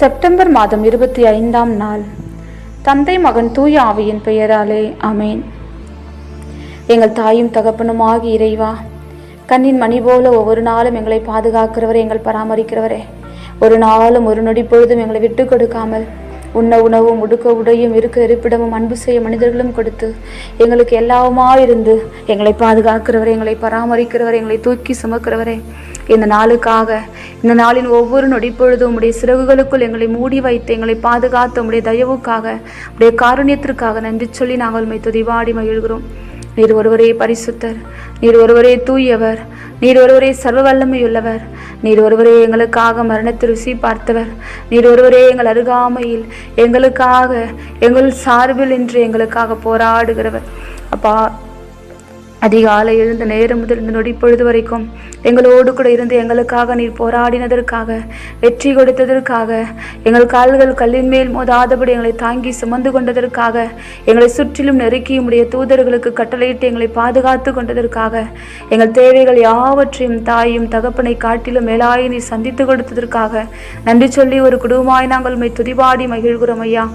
September மாதம் இருபத்தி ஐந்தாம் நாள். தந்தை மகன் தூய ஆவியின் பெயராலே அமேன் எங்கள் தாயும் தகப்பனுமாகி இறைவா கண்ணின் மணி போல ஒவ்வொரு நாளும் எங்களை பாதுகாக்கிறவரே எங்கள் பராமரிக்கிறவரே. ஒரு நாளும் ஒரு நொடி பொழுதும் எங்களை விட்டு கொடுக்காமல் உண்ண உணவும் உடுக்க உடையும் இருக்க இருப்பிடமும் அன்பு செய்ய மனிதர்களும் கொடுத்து எங்களுக்கு எல்லாவுமா இருந்து எங்களை பாதுகாக்கிறவரே எங்களை பராமரிக்கிறவரே எங்களை தூக்கி சுமக்கிறவரே இந்த நாளுக்காக இந்த நாளின் ஒவ்வொரு நொடிப்பொழுதும் உடைய சிறகுகளுக்குள் எங்களை மூடி வைத்து எங்களை பாதுகாத்த உடைய தயவுக்காக உடைய காரணியத்திற்காக நன்றி சொல்லி நாங்கள் உண்மை துதிவாடி மகிழ்கிறோம். நீர் ஒருவரே பரிசுத்தர் நீர் ஒருவரே தூயவர் நீர் ஒருவரே சர்வ வல்லமையுள்ளவர் நீர் ஒருவரே எங்களுக்காக மரணத்தை ருசி பார்த்தவர் நீர் ஒருவரே எங்கள் அருகாமையில் எங்களுக்காக எங்கள் சார்பில் இன்று எங்களுக்காக போராடுகிறவர். அப்பா அதிகாலை எழுந்த நேரம் முதல் இந்த நொடி பொழுது வரைக்கும் எங்களோடு கூட இருந்து எங்களுக்காக நீர் போராடினதற்காக வெற்றி கொடுத்ததற்காக எங்கள் கால்கள் கல்லின் மேல் மோதாதபடி எங்களை தாங்கி சுமந்து கொண்டதற்காக எங்களை சுற்றிலும் நெருக்கி உடைய தூதர்களுக்கு கட்டளையிட்டு எங்களை பாதுகாத்து கொண்டதற்காக எங்கள் தேவைகள் யாவற்றையும் தாயும் தகப்பனை காட்டிலும் மேலாய் நீர் சந்தித்து கொடுத்ததற்காக நன்றி சொல்லி ஒரு குடும்பமாய் நாங்கள் உம்மை துதிபாடி மகிழ்கிறோம் ஐயா.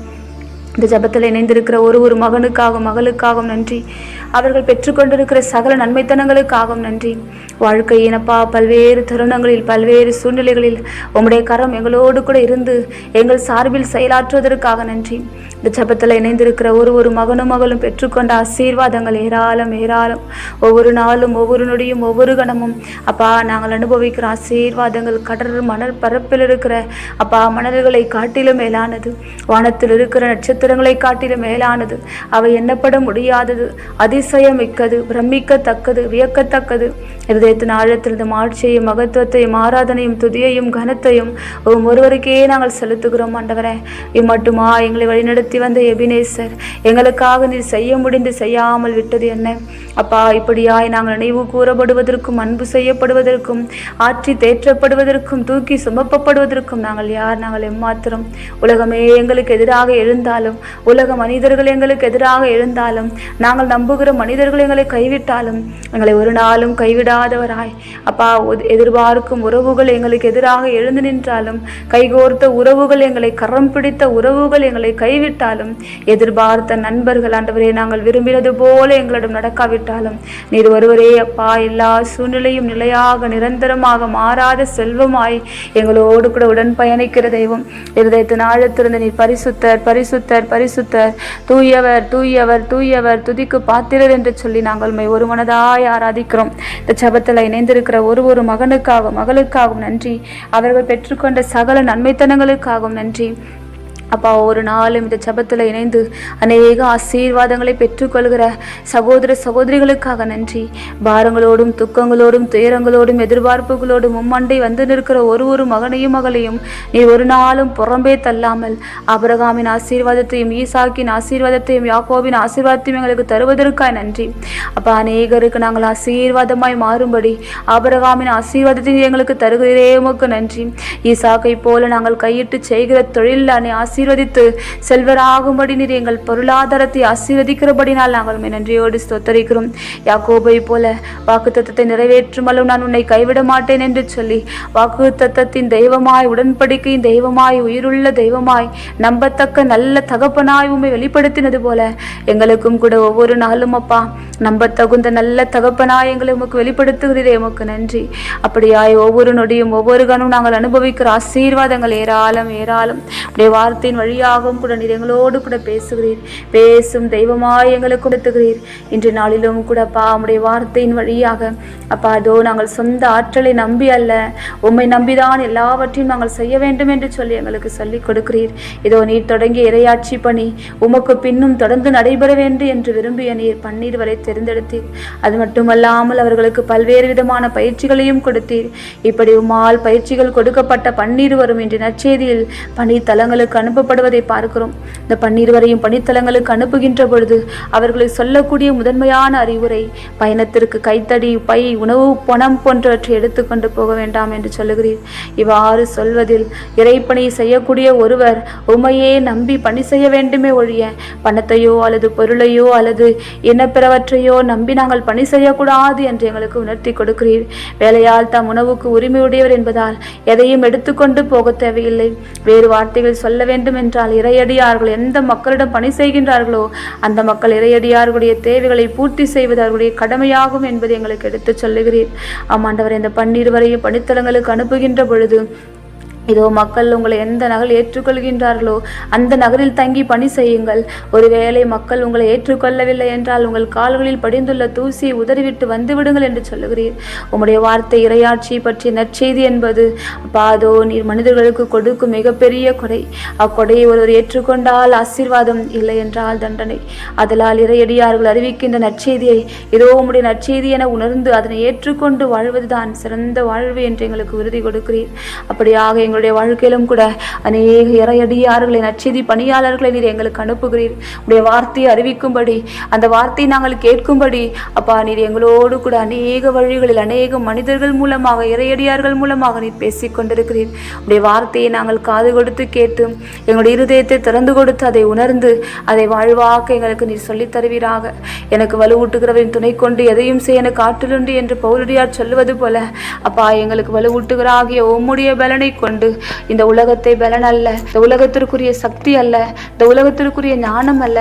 இந்த ஜபத்தில் இணைந்திருக்கிற ஒரு ஒரு மகனுக்காகவும் மகளுக்காகவும் நன்றி. அவர்கள் பெற்றுக்கொண்டிருக்கிற சகல நன்மைத்தனங்களுக்காகவும் நன்றி. வாழ்க்கை பல்வேறு தருணங்களில் பல்வேறு சூழ்நிலைகளில் உம்முடைய கரம் எங்களோடு கூட இருந்து எங்கள் சார்பில் செயலாற்றுவதற்காக நன்றி. இந்த ஜபத்தில் இணைந்திருக்கிற ஒரு ஒரு மகனும் மகளும் பெற்றுக்கொண்ட ஆசீர்வாதங்கள் ஏராளம் ஏராளம். ஒவ்வொரு நாளும் ஒவ்வொரு நொடியும் ஒவ்வொரு கணமும். அப்பா நாங்கள் அனுபவிக்கிற ஆசீர்வாதங்கள் கடல் மணல் பரப்பில் இருக்கிற அப்பா மணல்களை காட்டிலும் மேலானது. வானத்தில் இருக்கிற நட்சத்திர நட்சத்திரங்களை காட்டிலும் மேலானது. அவை எண்ணப்பட முடியாதது. அதிசயமிக்கது. பிரமிக்கத்தக்கது. வியக்கத்தக்கது. இருதயத்தின் ஆழத்திலிருந்து மாட்சியையும் மகத்துவத்தையும் ஆராதனையும் துதியையும் கனத்தையும் ஒருவருக்கே நாங்கள் செலுத்துகிறோம் ஆண்டவரே. இம்மட்டுமா எங்களை வழிநடத்தி வந்த எபினேசர் எங்களுக்காக நீர் செய்ய முடிந்து செய்யாமல் விட்டது என்ன? அப்பா இப்படியாய் நாங்கள் நினைவு கூறப்படுவதற்கும் அன்பு செய்யப்படுவதற்கும் ஆற்றி தேற்றப்படுவதற்கும் தூக்கி சுமப்பப்படுவதற்கும் நாங்கள் யார்? நாங்கள் எம்மாத்திரம். உலகமே எங்களுக்கு எதிராக எழுந்தாலும் உலக மனிதர்கள் எங்களுக்கு எதிராக எழுந்தாலும் நாங்கள் நம்புகிற மனிதர்கள் எங்களை கைவிட்டாலும் எங்களை ஒரு நாளும் கைவிடாதவராய். அப்பா எதிர்பார்க்கும் உறவுகள் எங்களுக்கு எதிராக எழுந்து நின்றாலும் கைகோர்த்த உறவுகள் எங்களை கரம் பிடித்த உறவுகள் எங்களை கைவிட்டாலும் எதிர்பார்த்த நண்பர்கள் ஆண்டவரே நாங்கள் விரும்பினது போல எங்களிடம் நடக்காவிட்டாலும் நீர் ஒருவரே அப்பா எல்லா சூழ்நிலையும் நிலையாக நிரந்தரமாக மாறாத செல்வமாய் எங்களோடு கூட உடன் பயணிக்கிற தெய்வம் இருதயத்தின் ஆழத்திருந்து நீர் பரிசுத்தர் பரிசுத்தர் பரிசுத்தர். தூயவர் தூயவர் தூயவர் துதிக்கு பாத்திரர் என்று சொல்லி நாங்கள் உண்மை ஒரு மனதாய் ஆராதிக்கிறோம். இந்த சபத்தில் இணைந்திருக்கிற ஒரு ஒரு மகனுக்காகவும் மகளுக்காகவும் நன்றி. அவர்கள் பெற்றுக்கொண்ட சகல நன்மைத்தனங்களுக்காகவும் நன்றி. அப்பா ஒரு நாளும் இந்த ஜபத்தில் இணைந்து அநேக ஆசீர்வாதங்களை பெற்றுக்கொள்கிற சகோதர சகோதரிகளுக்காக நன்றி. பாரங்களோடும் துக்கங்களோடும் துயரங்களோடும் எதிர்பார்ப்புகளோடும் மும்மண்டை வந்து நிற்கிற ஒரு ஒரு மகனையும் மகளையும் நீ ஒரு நாளும் புறம்பே தள்ளாமல் அபரகாமின் ஆசீர்வாதத்தையும் ஈசாக்கின் ஆசீர்வாதத்தையும் யாக்கோவின் ஆசீர்வாதத்தையும் எங்களுக்கு தருவதற்காக நன்றி. அப்பா அநேகருக்கு நாங்கள் ஆசீர்வாதமாய் மாறும்படி அபரகாமின் ஆசீர்வாதத்தை எங்களுக்கு தருகிறே உமக்கு நன்றி. ஈசாக்கை போல நாங்கள் கையிட்டு செய்கிற தொழில் நீ ஆசீர்வதித்து செல்வராகும்படி நீர் எங்கள் பொருளாதாரத்தை ஆசீர்வதிக்கிறபடினால் நாங்கள் நன்றியோடு ஸ்தோத்தரிக்கிறோம். யாக்கோபை போல வாக்கு தத்தத்தை நிறைவேற்றும் அளவு நான் உன்னை கைவிட மாட்டேன் என்று சொல்லி வாக்கு தத்தத்தின் தெய்வமாய் உடன்படிக்கையின் தெய்வமாய் உயிருள்ள தெய்வமாய் நம்பத்தக்க நல்ல தகப்பனாய் உண்மை வெளிப்படுத்தினது போல எங்களுக்கும் கூட ஒவ்வொரு நாளும் அப்பா. நம்ப தகுந்த நல்ல தகப்பனாய் எங்களை உமக்கு வெளிப்படுத்துகிறதே உமக்கு நன்றி. அப்படியாய் ஒவ்வொரு நொடியும் ஒவ்வொரு கணம் நாங்கள் அனுபவிக்கிற ஆசீர்வாதங்கள் ஏராளம் ஏராளம். உடைய வார்த்தையின் வழியாகவும் கூட நீர் எங்களோடு கூட பேசுகிறீர். பேசும் தெய்வமாய் எங்களுக்கு கொடுத்துகிறீர். இன்று நாளிலும் கூட அப்பா உடைய வார்த்தையின் வழியாக அப்பா அதோ நாங்கள் சொந்த ஆற்றலை நம்பி அல்ல. உம்மை நம்பிதான் எல்லாவற்றையும் நாங்கள் செய்ய வேண்டும் என்று சொல்லி எங்களுக்கு சொல்லிக் கொடுக்கிறீர். இதோ நீர் தொடங்கிய இரையாட்சி பணி உமக்கு பின்னும் தொடர்ந்து நடைபெற வேண்டும் என்று விரும்பிய நீர் பன்னீர் வரை தெரிந்தெடுத்தீர். அது மட்டுமல்லாமல் அவர்களுக்கு பல்வேறு விதமான பயிற்சிகளையும் கொடுத்தீர். இப்படி உம்மால் பயிற்சிகள் கொடுக்கப்பட்ட பன்னீர் வரும் இன்று நற்செய்தியில் பணித்தலங்களுக்கு அனுப்பப்படுவதை பார்க்கிறோம். இந்த பன்னிருவரையும் பணித்தலங்களுக்கு அனுப்புகின்ற பொழுது அவர்களை சொல்லக்கூடிய முதன்மையான அறிவுரை பயணத்திற்கு கைத்தடி பை உணவு பணம் போன்றவற்றை எடுத்துக்கொண்டு போக வேண்டாம் என்று சொல்லுகிறீர். இவ்வாறு சொல்வதில் இறைப்பணி செய்யக்கூடிய ஒருவர் உமையே நம்பி பணி செய்ய வேண்டுமே ஒழிய பணத்தையோ அல்லது பொருளையோ அல்லது பிறவற்றையோ நம்பி நாங்கள் பணி செய்யக்கூடாது என்று எங்களுக்கு உணர்த்தி கொடுக்கிறீர். வேலையால் தாம் உணவுக்கு உரிமையுடையவர் என்பதால் எதையும் எடுத்துக்கொண்டு போக தேவையில்லை. வேறு வார்த்தைகள் சொல்ல வேண்டும் என்றால் இறையடியார்கள் எந்த மக்களிடம் பணி செய்கின்றார்களோ அந்த மக்கள் இறையடியார்களுடைய தேவைகளை பூர்த்தி செய்வது அவர்களுடைய கடமையாகும் என்பதை எங்களுக்கு எடுத்துச் சொல்லுகிறீர். ஆமாண்டவர் இந்த பன்னிருவரையும் பணித்தலங்களுக்கு அனுப்புகின்ற பொழுது இதோ மக்கள் உங்களை எந்த நகரில் ஏற்றுக்கொள்கின்றார்களோ அந்த நகரில் தங்கி பணி செய்யுங்கள். ஒருவேளை மக்கள் உங்களை ஏற்றுக்கொள்ளவில்லை என்றால் உங்கள் கால்களில் படிந்துள்ள தூசியை உதறிவிட்டு வந்துவிடுங்கள் என்று சொல்லுகிறீர். உம்முடைய வார்த்தை இரையாட்சி பற்றிய நற்செய்தி என்பது பாதோ நீர் மனிதர்களுக்கு கொடுக்கும் மிகப்பெரிய கொடை. அக்கொடையை ஒருவர் ஏற்றுக்கொண்டால் ஆசீர்வாதம் இல்லை என்றால் தண்டனை. அதலால் இறையடியார்கள் அறிவிக்கின்ற நற்செய்தியை இதோ உம்முடைய நற்செய்தி என உணர்ந்து அதனை ஏற்றுக்கொண்டு வாழ்வதுதான் சிறந்த வாழ்வு என்று எங்களுக்கு உறுதி கொடுக்கிறீர். அப்படியாக எங்களுடைய வாழ்க்கையிலும் கூட அநேக இறையடியார்களை நச்செய்தி பணியாளர்களை நீர் எங்களுக்கு அனுப்புகிறீர். உடைய வார்த்தையை அறிவிக்கும்படி அந்த வார்த்தையை நாங்கள் கேட்கும்படி அப்பா நீர் எங்களோடு கூட அநேக வழிகளில் அநேக மனிதர்கள் மூலமாக இறையடியார்கள் மூலமாக நீர் பேசிக் கொண்டிருக்கிறீர் உடைய வார்த்தையை நாங்கள் காது கொடுத்து கேட்டு எங்களுடைய இருதயத்தை திறந்து கொடுத்து அதை உணர்ந்து அதை வாழ்வாக்க எங்களுக்கு நீர் சொல்லித் தருவீராக. எனக்கு வலுவூட்டுகிறவரின் துணை கொண்டு எதையும் செய்ய எனக்கு ஆற்றலுண்டு என்று பௌரடியார் சொல்லுவது போல அப்பா எங்களுக்கு வலுவூட்டுகிறாகிய உம்முடைய பலனை கொண்டு இந்த உலகத்தை பலன் அல்ல. இந்த உலகத்திற்குரிய சக்தி அல்ல. இந்த உலகத்திற்குரிய ஞானம் அல்ல.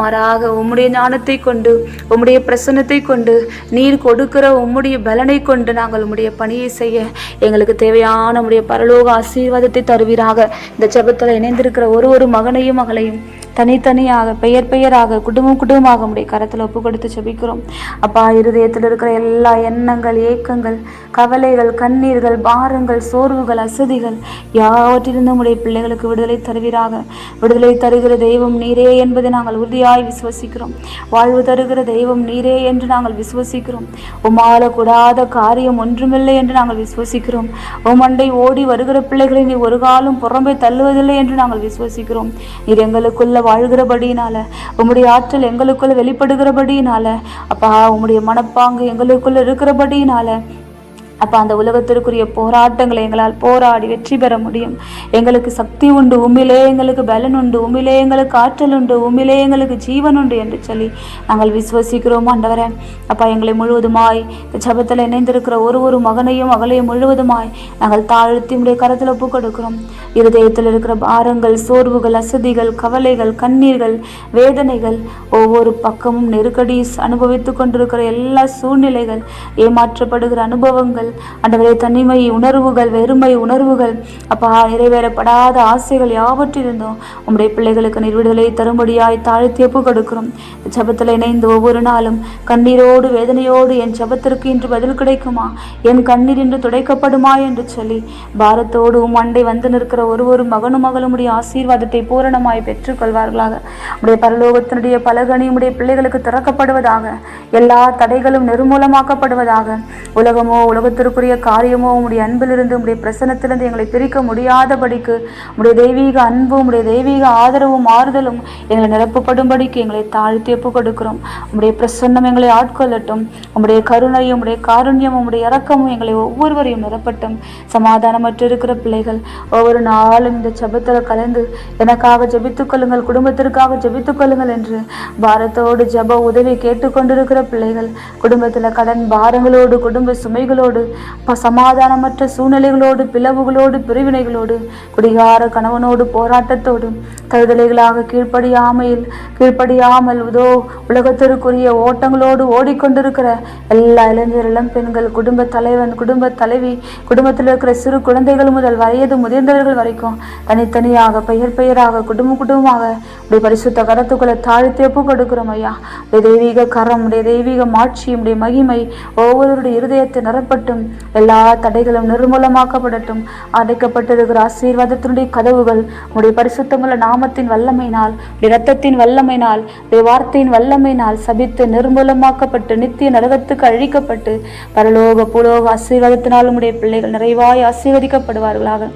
மாறாக உம்முடைய ஞானத்தை கொண்டு உம்முடைய பிரசன்னத்தை கொண்டு நீர் கொடுக்கிற உம்முடைய பலனை கொண்டு நாங்கள் உம்முடைய பணியை செய்ய எங்களுக்கு தேவையான உம்முடைய பரலோக ஆசீர்வாதத்தை தருவீராக. இந்த ஜபத்தில் இணைந்திருக்கிற ஒரு ஒரு மகனையும் மகளையும் தனித்தனியாக பெயர் பெயராக குடும்பம் குடும்பமாக உடைய கரத்தில் ஒப்பு கொடுத்து செபிக்கிறோம். அப்பா இருதயத்தில் இருக்கிற எல்லா எண்ணங்கள் ஏக்கங்கள் கவலைகள் கண்ணீர்கள் பாரங்கள் சோர்வுகள் அசதிகள் யாவற்றிலிருந்தும் உடைய பிள்ளைகளுக்கு விடுதலை தருவீராக. விடுதலை தருகிற தெய்வம் நீரே என்பதை நாங்கள் உறுதியாய் விசுவசிக்கிறோம். வாழ்வு தருகிற தெய்வம் நீரே என்று நாங்கள் விசுவசிக்கிறோம். உமால கூடாத காரியம் ஒன்றுமில்லை என்று நாங்கள் விசுவசிக்கிறோம். உமண்டை ஓடி வருகிற பிள்ளைகளை நீ ஒரு காலம் புறம்பை தள்ளுவதில்லை என்று நாங்கள் விசுவசிக்கிறோம். நீர் எங்களுக்குள்ள வாழ்கிறபடினால உம்முடைய ஆற்றல் எங்களுக்குள்ள வெளிப்படுகிறபடியினால அப்பா உம்முடைய மனப்பாங்கு எங்களுக்குள்ள இருக்கிறபடியினால அப்போ அந்த உலகத்திற்குரிய போராட்டங்களை எங்களால் போராடி வெற்றி பெற முடியும். எங்களுக்கு சக்தி உண்டு உண்மையிலே எங்களுக்கு பலன் உண்டு உண்மையிலே எங்களுக்கு ஆற்றல் உண்டு உண்மையிலே எங்களுக்கு ஜீவன் உண்டு என்று சொல்லி நாங்கள் விசுவசிக்கிறோம் ஆண்டவரே. அப்பா எங்களை முழுவதுமாய் இந்த ஜபத்தில் இணைந்திருக்கிற ஒரு ஒரு மகனையும் மகளையும் முழுவதுமாய் நாங்கள் தாழ்த்தி உடைய கரத்தில் ஒப்பு கொடுக்கிறோம். இருதயத்தில் இருக்கிற பாரங்கள் சோர்வுகள் அசதிகள் கவலைகள் கண்ணீர்கள் வேதனைகள் ஒவ்வொரு பக்கமும் நெருக்கடி அனுபவித்து கொண்டிருக்கிற எல்லா சூழ்நிலைகள் ஏமாற்றப்படுகிற அனுபவங்கள் ஆண்டவரே தனிமை உணர்வுகள் வெறுமை உணர்வுகள் அப்பா நிறைவேறப்படாத ஆசைகள் யாவற்றிருந்தோம் உம்முடைய பிள்ளைகளுக்கு நீர் தரும்படியாய் தாழ்த்தி ஒப்பு கொடுக்கிறோம். ஜபத்தில் இணைந்து ஒவ்வொரு நாளும் கண்ணீரோடு வேதனையோடு என் ஜபத்திற்கு இன்று பதில் கிடைக்குமா? என் கண்ணீர் இன்று துடைக்கப்படுமா? என்று சொல்லி பாரத்தோடு உம் அண்டை வந்து நிற்கிற ஒரு ஒரு மகனும் மகளுமுடைய ஆசீர்வாதத்தை பூரணமாய் பெற்றுக்கொள்வார்களாக உடைய பரலோகத்தினுடைய பலகனி உடைய பிள்ளைகளுக்கு திறக்கப்படுவதாக எல்லா தடைகளும் நிர்மூலமாக்கப்படுவதாக உலகமோ கொடுத்திருக்கிற காரியமோ உம்முடைய அன்பிலிருந்து உடைய பிரசனத்திலிருந்து எங்களை பிரிக்க முடியாதபடிக்கு உடைய தெய்வீக அன்பும் உடைய தெய்வீக ஆதரவும் ஆறுதலும் எங்களை நிரப்பப்படும்படிக்கு எங்களை தாழ்த்தி ஒப்பு கொடுக்கிறோம் உடைய பிரசன்னம் எங்களை ஆட்கொள்ளட்டும். உடைய கருணையும் உம்முடைய காருண்யமும் உடைய இறக்கமும் எங்களை ஒவ்வொருவரையும் நிரப்பட்டும். சமாதானமற்று இருக்கிற பிள்ளைகள் ஒவ்வொரு நாளும் இந்த ஜெபத்தில் கலந்து எனக்காக ஜபித்துக் கொள்ளுங்கள் குடும்பத்திற்காக ஜபித்துக் கொள்ளுங்கள் என்று பாரத்தோடு ஜெப உதவி கேட்டுக்கொண்டிருக்கிற பிள்ளைகள் குடும்பத்தில் கடன் பாரங்களோடு குடும்ப சுமைகளோடு சமாதானமற்ற சூழ்நிலைகளோடு பிளவுகளோடு பிரிவினைகளோடு குடிகார கணவனோடு போராட்டத்தோடு தகுதலைகளாக கீழ்ப்படியாமையில் கீழ்ப்படியாமல் உதோ உலகத்திற்குரிய ஓட்டங்களோடு ஓடிக்கொண்டிருக்கிற எல்லா இளைஞர் இளம் பெண்கள் குடும்ப தலைவன் குடும்ப தலைவி குடும்பத்தில் இருக்கிற சிறு குழந்தைகள் முதல் வயது முதிர்ந்தவர்கள் வரைக்கும் தனித்தனியாக பெயர் பெயராக குடும்ப குடும்பமாக உடைய பரிசுத்த கரத்துக்குள்ள தாழ்த்தி ஒப்பு கொடுக்கிறோம் ஐயா. உடைய தெய்வீக கரம் உடைய தெய்வீக மாட்சி உடைய மகிமை ஒவ்வொருவருடைய இருதயத்தை நிரப்பட்டும் எல்லா தடைகளும் நிர்மூலமாக்கப்படட்டும். அடைக்கப்பட்டிருக்கிற ஆசீர்வாதத்தினுடைய கதவுகள் உடைய பரிசுத்தமுள்ள நாமத்தின் வல்லமையினால் ரத்தத்தின் இரத்தத்தின் வல்லமையினால் உடைய வார்த்தையின் வல்லமையினால் சபித்து நிர்மூலமாக்கப்பட்டு நித்திய நரகத்துக்கு அழிக்கப்பட்டு பரலோக புலோக ஆசீர்வாதத்தினாலும் உடைய பிள்ளைகள் நிறைவாய் ஆசீர்வதிக்கப்படுவார்களாக.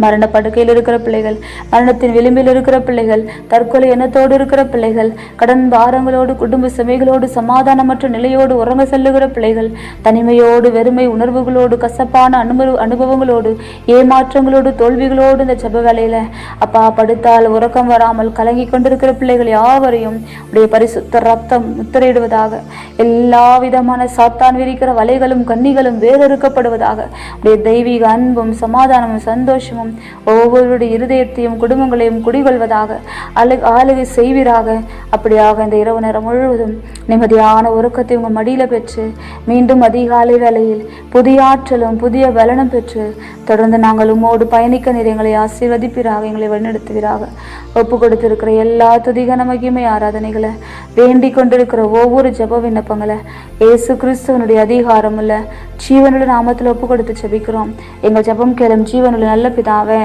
மரண படுக்கையில் இருக்கிற பிள்ளைகள் மரணத்தின் விளிம்பில் இருக்கிற பிள்ளைகள் தற்கொலை எண்ணத்தோடு இருக்கிற பிள்ளைகள் கடன் பாரங்களோடு குடும்ப சுமைகளோடு சமாதானமற்ற நிலையோடு உறங்க செல்லுகிற பிள்ளைகள் தனிமையோடு வெறுமை உணர்வுகளோடு கசப்பான அனுபவ அனுபவங்களோடு ஏமாற்றங்களோடு தோல்விகளோடு இந்த ஜெப வேலையில அப்பா படுத்தால் உறக்கம் வராமல் கலங்கி கொண்டிருக்கிற பிள்ளைகள் யாவரையும் உடைய பரிசுத்த ரத்தம் முத்திரையிடுவதாக எல்லா விதமான சாத்தான் விரிக்கிற வலைகளும் கன்னிகளும் வேறறுக்கப்படுவதாக உடைய தெய்வீக அன்பும் சமாதானமும் சந்தோஷமும் ஒவ்வொருடைய இருதயத்தையும் குடும்பங்களையும் குடிகொள்வதாக அழு ஆளுகை செய்வீராக. அப்படியாக இந்த இரவு நேரம் முழுவதும் நிம்மதியான உறக்கத்தை உங்கள் மடியில் பெற்று மீண்டும் அதிகாலை வேளையில் புதிய ஆற்றலும் புதிய பலனும் பெற்று தொடர்ந்து நாங்கள் உம்மோடு பயணிக்க நீர் எங்களை ஆசீர்வதிப்பீராக எங்களை வழிநடத்துவீராக. ஒப்பு கொடுத்திருக்கிற எல்லா துதிகன மகிமை ஆராதனைகளை வேண்டிக் கொண்டிருக்கிற ஒவ்வொரு ஜப விண்ணப்பங்களை இயேசு கிறிஸ்துவனுடைய அதிகாரம் உள்ள ஜீவனுள்ள நாமத்தில் ஒப்பு கொடுத்து ஜபிக்கிறோம். எங்கள் ஜெபம் கேளும் ஜீவனுள்ள நல்ல பிதாவே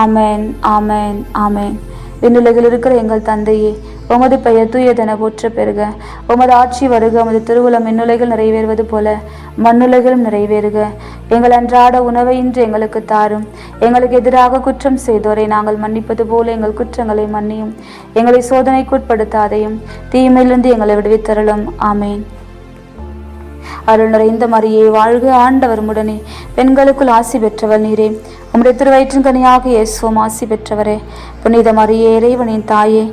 ஆமேன் ஆமென் ஆமேன். விண்ணுலகில் இருக்கிற எங்கள் தந்தையே உமது பெயர் தூயதென போற்ற பெறுக. உமது ஆட்சி வருக உமது திருவுளம் மின்னுலைகள் நிறைவேறுவது போல மண்ணுலைகளும் நிறைவேறுக. எங்கள் அன்றாட உணவை இன்று எங்களுக்கு தாரும். எங்களுக்கு எதிராக குற்றம் செய்தோரை நாங்கள் மன்னிப்பது போல எங்கள் குற்றங்களை மன்னியும். எங்களை சோதனைக்குட்படுத்தாதையும் தீமையிலிருந்து எங்களை விடுவித்தருளும். ஆமேன். அருள் நிறைந்த மரியே வாழ்க ஆண்டவர் உடனே பெண்களுக்குள் ஆசி பெற்றவள் நீரே. உம்முடைய திருவயிற்றின் கனியாக இயேசுவும் ஆசி பெற்றவரே. புனித மரியே இறைவனின் தாயே.